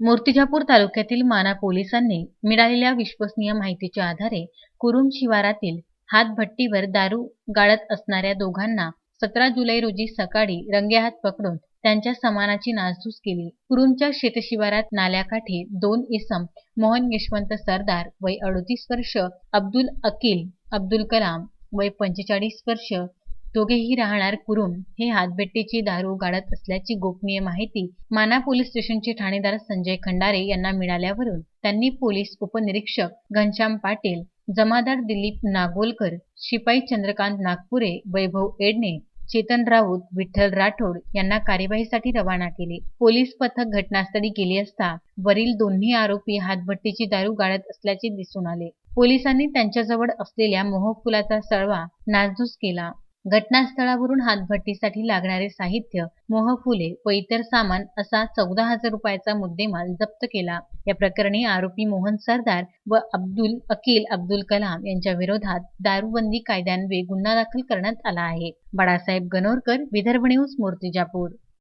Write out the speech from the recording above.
मूर्तिजापूर तालुक्यातील माना पोलिसांनी मिळालेल्या विश्वसनीय माहितीच्या आधारे कुरुम शिवारातील हातभट्टीवर दारू गाळत असणाऱ्या दोघांना सतरा जुलै रोजी सकाळी रंगेहात पकडून त्यांच्या समानाची नासधूस केली. कुरुमच्या शेतशिवारात नाल्याकाठी दोन इसम मोहन यशवंत सरदार वय अडोतीस वर्ष अब्दुल अकील अब्दुल कलाम वय पंचेचाळीस वर्ष दोघेही राहणार कुरुम हे हातभट्टीची दारू गाळत असल्याची गोपनीय माहिती माना पोलीस स्टेशनचे ठाणेदार संजय खंडारे यांना मिळाल्यावरून त्यांनी पोलीस उपनिरीक्षक घनश्याम पाटील जमादार दिलीप नागोलकर शिपाई चंद्रकांत नागपुरे वैभव एडणे चेतन राऊत विठ्ठल राठोड यांना कार्यवाहीसाठी रवाना केले. पोलीस पथक घटनास्थळी गेले असता वरील दोन्ही आरोपी हातभट्टीची दारू गाळत असल्याचे दिसून आले. पोलिसांनी त्यांच्याजवळ असलेल्या मोहफुलाचा सळवा नासधूस केला. घटनास्थळावरून हातभट्टीसाठी लागणारे साहित्य मोहफुले व इतर सामान असा चौदा हजार रुपयाचा मुद्देमाल जप्त केला. या प्रकरणी आरोपी मोहन सरदार व अब्दुल अकील अब्दुल कलाम यांच्या विरोधात दारूबंदी कायद्यान्वये गुन्हा दाखल करण्यात आला आहे. बाळासाहेब गणोरकर विदर्भ न्यूज मूर्तिजापूर.